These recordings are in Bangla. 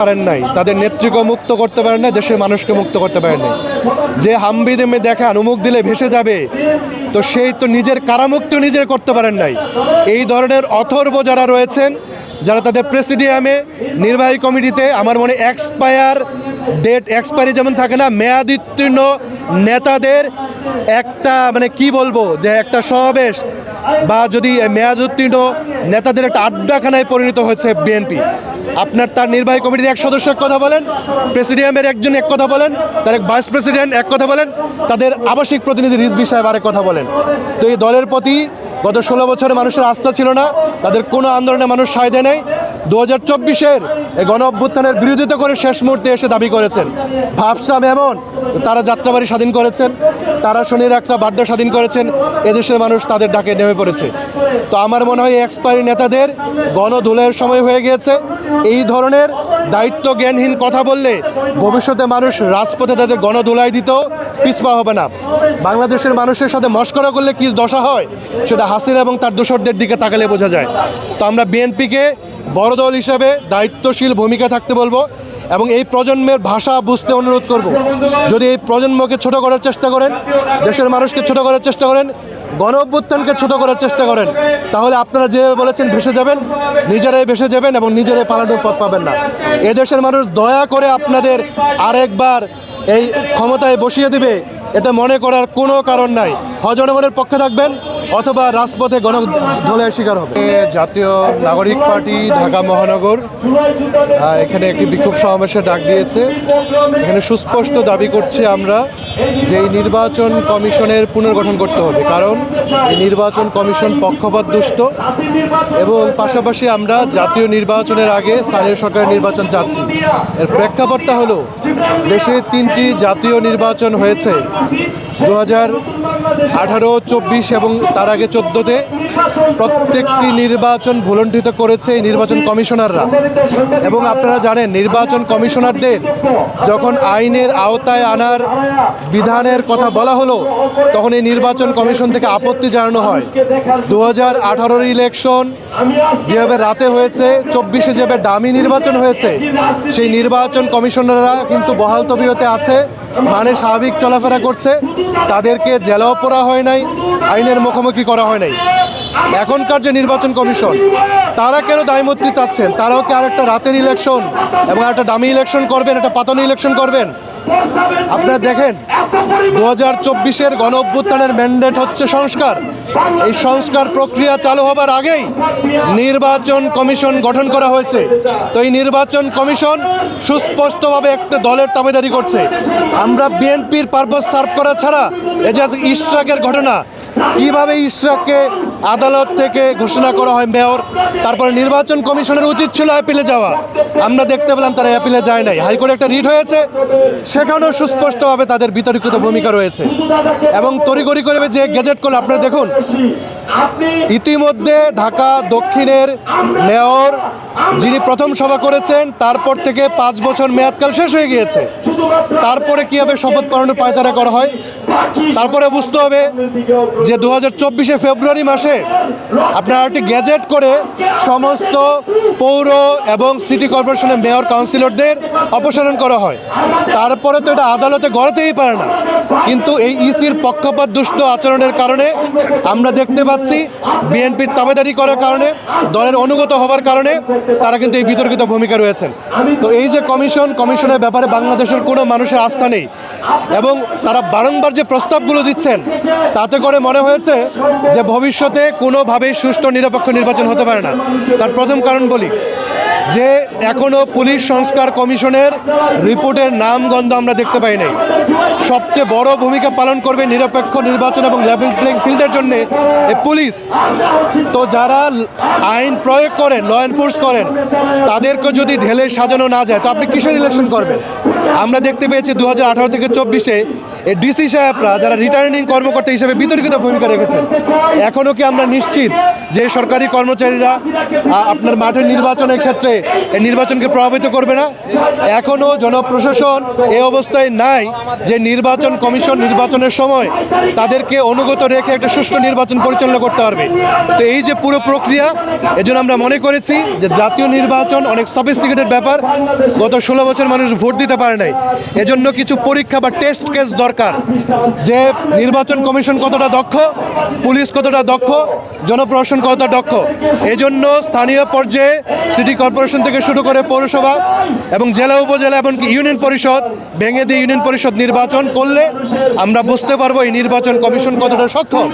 পারেন নাই, তাদের নেত্রীকে মুক্ত করতে পারেন নাই, দেশের মানুষকে মুক্ত করতে পারেন নাই। যে হাম্বি দেমে দেখান উমুক দিলে ভেসে যাবে, তো সেই তো নিজের কারামুক্ত নিজের করতে পারেন নাই। এই ধরনের অথর্ব যারা রয়েছেন, যারা তাদের প্রেসিডিয়ামে, নির্বাহী কমিটিতে, আমার মনে এক্সপায়ার ডেট, এক্সপায়ারি যেমন থাকে না, মেয়াদোত্তীর্ণ নেতাদের একটা মানে কি বলব, যে একটা সমাবেশ, বা যদি মেয়াদোত্তীর্ণ নেতাদের একটা আড্ডাখানায় পরিণত হয়েছে বিএনপি। আপনার তার নির্বাহী কমিটির এক সদস্য এক কথা বলেন, প্রেসিডিয়ামের একজন এক কথা বলেন, তার এক ভাইস প্রেসিডেন্ট এক কথা বলেন, তাদের আবাসিক প্রতিনিধি রিজবি সাহেব আরেক কথা বলেন। তো এই দলের প্রতি গত ষোলো বছরে মানুষের আস্থা ছিল না, তাদের কোনো আন্দোলনে মানুষ সায় দেয় নাই। দু হাজার চব্বিশের গণ অভ্যুত্থানের বিরোধিতা করে শেষ মুহূর্তে এসে দাবি করেছেন। ভাবসাম এমন, তারা যাত্রাবাড়ি স্বাধীন করেছেন, তারা শনির একটা বাড্ডা স্বাধীন করেছেন, এদেশের মানুষ তাদের ডাকে নেমে পড়েছে। তো আমার মনে হয় এক্সপায়ারি নেতাদের গণধুলের সময় হয়ে গিয়েছে। এই ধরনের দায়িত্ব জ্ঞানহীন কথা বললে ভবিষ্যতে মানুষ রাজপথে তাদের গণধুলাই দিতেও পিছপা হবে না। বাংলাদেশের মানুষের সাথে মস্করা করলে কি দশা হয়, সেটা হাসিনা এবং তার দোসরদের দিকে তাকালে বোঝা যায়। তো আমরা বিএনপিকে বড় দল হিসেবে দায়িত্বশীল ভূমিকা থাকতে বলব এবং এই প্রজন্মের ভাষা বুঝতে অনুরোধ করব। যদি এই প্রজন্মকে ছোট করার চেষ্টা করেন, দেশের মানুষকে ছোট করার চেষ্টা করেন, গণ অভ্যুত্থানকে ছোট করার চেষ্টা করেন, তাহলে আপনারা যে বলেছেন ভেসে যাবেন, নিজেরাই ভেসে যাবেন এবং নিজেরাই পালানোর পথ পাবেন না। এদেশের মানুষ দয়া করে আপনাদের আরেকবার এই ক্ষমতায় বসিয়ে দিবে, এটা মনে করার কোনো কারণ নাই। জনগণের পক্ষে থাকবেন অথবা রাজপথে গণ ধোলের শিকার হবে। জাতীয় নাগরিক পার্টি, ঢাকা মহানগর এখানে একটি বিক্ষোভ সমাবেশের ডাক দিয়েছে। এখানে সুস্পষ্ট দাবি করছে আমরা যে এই নির্বাচন কমিশনের পুনর্গঠন করতে হবে। কারণ এই নির্বাচন কমিশন পক্ষপাত দুষ্ট এবং পাশাপাশি আমরা জাতীয় নির্বাচনের আগে স্থানীয় সরকারের নির্বাচন চাচ্ছি। এর প্রেক্ষাপটটা হলো, দেশে তিনটি জাতীয় নির্বাচন হয়েছে দু হাজার আঠারো, চব্বিশ এবং তার আগে চোদ্দোতে প্রত্যেকটি নির্বাচন ভুলণ্ঠিত করেছে এই নির্বাচন কমিশনাররা। এবং আপনারা জানেন, নির্বাচন কমিশনারদের যখন আইনের আওতায় আনার বিধানের কথা বলা হলো, তখন এই নির্বাচন কমিশন থেকে আপত্তি জানানো হয়। দু হাজার আঠারোর ইলেকশন যেভাবে রাতে হয়েছে, চব্বিশে যেভাবে দামি নির্বাচন হয়েছে, সেই নির্বাচন কমিশনাররা কিন্তু বহাল তবিয়তে আছে মানে স্বাভাবিক চলাফেরা করছে। তাদেরকে জেলাও পড়া হয় নাই, আইনের মুখোমুখি করা হয় নাই? এখনকার যে নির্বাচন কমিশন, তারা কেন দায়মূর্তি চাচ্ছেন? তারাও কি আরেকটা রাতের ইলেকশন এবং একটা দামি ইলেকশন করবেন, একটা পাতনি ইলেকশন করবেন? আপনারা দেখেন দু হাজার চব্বিশের গণ অভ্যুত্থানের ম্যান্ডেট হচ্ছে সংস্কার। এই সংস্কার প্রক্রিয়া চালু হবার আগেই নির্বাচন কমিশন গঠন করা হয়েছে। তো এই নির্বাচন কমিশন সুস্পষ্টভাবে একটা দলের তাবেদারি করছে। আমরা বিএনপির পারপাস সার্ভ করা ছাড়া, এই যে ইশরাকের ঘটনা কীভাবে ইশরাককে আদালত থেকে ঘোষণা করা হয় মেয়র? তারপরে নির্বাচন কমিশনের উচিত ছিল অ্যাপিলে যাওয়া। আমরা দেখতে পেলাম তারা অ্যাপিলে যায় নাই। হাইকোর্টে একটা রিট হয়েছে। সেখানেও সুস্পষ্টভাবে তাদের বিতর্কিত ভূমিকা রয়েছে। এবং তড়িগড়ি করে যে গেজেট করলে আপনারা দেখুন। ইতিমধ্যে ঢাকা দক্ষিণের মেয়র যিনি প্রথম সভা করেছেন, তারপর থেকে পাঁচ বছর মেয়াদকাল শেষ হয়ে গিয়েছে। তারপরে কীভাবে শপথ পালনের পায়তারা করা হয়। তারপরে বুঝতে হবে যে দু হাজার চব্বিশে ফেব্রুয়ারি মাসে আপনারা একটি গ্যাজেট করে সমস্ত পৌর এবং সিটি কর্পোরেশনের মেয়র, কাউন্সিলরদের অপসারণ করা হয়। তারপরে তো এটা আদালতে গড়াতেই পারে না। কিন্তু এই ইসির পক্ষপাত দুষ্ট আচরণের কারণে আমরা দেখতে পাচ্ছি বিএনপির তাবেদারি করার কারণে, দলের অনুগত হবার কারণে তারা কিন্তু এই বিতর্কিত ভূমিকা রয়েছেন। তো এই যে কমিশন, কমিশনের ব্যাপারে বাংলাদেশের কোনো মানুষের আস্থা নেই। এবং তারা বারংবার যে প্রস্তাবগুলো দিচ্ছেন, তাতে করে মনে হয়েছে যে ভবিষ্যতে কোনোভাবেই সুষ্ঠু নিরপেক্ষ নির্বাচন হতে পারে না। তার প্রথম কারণ বলি, যে এখনও পুলিশ সংস্কার কমিশনের রিপোর্টের নাম গন্ধ আমরা দেখতে পাই নাই। সবচেয়ে বড় ভূমিকা পালন করবে নিরপেক্ষ নির্বাচন এবং লেভেল প্লেইং ফিল্ডের জন্য পুলিশ। তো যারা আইন প্রয়োগ করেন ল এনফোর্স করেন, তাদেরকে যদি ঢেলে সাজানো না যায়, তো আপনি কিসের ইলেকশন করবেন? আমরা দেখতে পেয়েছি দু হাজার আঠারো থেকে চব্বিশে এই ডিসি সাহেবরা যারা রিটার্নিং কর্মকর্তা হিসেবে বিতর্কিত ভূমিকা রেখেছেন। এখনও কি আমরা নিশ্চিত যে সরকারি কর্মচারীরা আপনার মাঠের নির্বাচনের ক্ষেত্রে এই নির্বাচনকে প্রভাবিত করবে না। এখনও জনপ্রশাসন এ অবস্থায় নাই যে নির্বাচন কমিশন নির্বাচনের সময় তাদেরকে অনুগত রেখে একটা সুষ্ঠু নির্বাচন পরিচালনা করতে পারবে। তো এই যে পুরো প্রক্রিয়া, এজন্য আমরা মনে করেছি যে জাতীয় নির্বাচন অনেক সফিস্টিকেটেড ব্যাপার। গত ষোলো বছর মানুষ ভোট দিতে পারে নাই। এজন্য কিছু পরীক্ষা বা টেস্ট কেস দরকার যে নির্বাচন কমিশন কতটা দক্ষ, পুলিশ কতটা দক্ষ, জনপ্রশাসন কতটা দক্ষ। এজন্য স্থানীয় পর্যায়ে সিটি কর্পোরেশন থেকে শুরু করে পৌরসভা এবং জেলা উপজেলা এমনকি ইউনিয়ন পরিষদ, ভেঙে দিয়ে ইউনিয়ন পরিষদ নির্বাচন করলে আমরা বুঝতে পারব এই নির্বাচন কমিশন কতটা সক্ষম।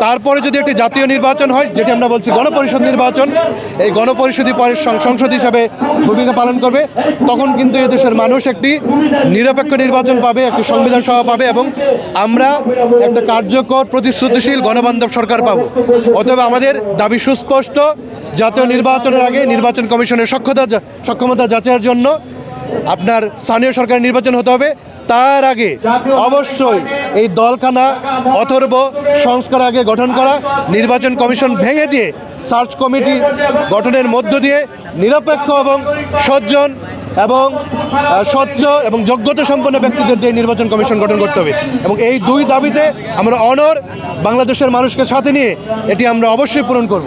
তারপরে যদি একটি জাতীয় নির্বাচন হয়, যেটি আমরা বলছি গণপরিষদ নির্বাচন, এই গণপরিষদই পরে সং- সংসদ হিসাবে ভূমিকা পালন করবে। তখন কিন্তু এদেশের মানুষ একটি নিরপেক্ষ নির্বাচন পাবে, একটি সংবিধান সভা পাবে এবং আমরা একটা কার্যকর, প্রতিশ্রুতিশীল গণবান্ধব সরকার পাবো। অতএব আমাদের দাবি সুস্পষ্ট। জাতীয় নির্বাচনের আগে নির্বাচন কমিশনের সক্ষতা যা- সক্ষমতা যাচাইয়ের জন্য আপনার স্থানীয় সরকার নির্বাচন হতে হবে। তার আগে অবশ্যই এই দলখানা অথর্ব সংস্কার আগে গঠন করা নির্বাচন কমিশন ভেঙে দিয়ে সার্চ কমিটি গঠনের মধ্য দিয়ে নিরপেক্ষ এবং সজ্জন এবং স্বচ্ছ এবং যোগ্যতা সম্পন্ন ব্যক্তিদের দিয়ে নির্বাচন কমিশন গঠন করতে হবে। এবং এই দুই দাবিতে আমরা অনর বাংলাদেশের মানুষকে সাথে নিয়ে এটি আমরা অবশ্যই পূরণ করব।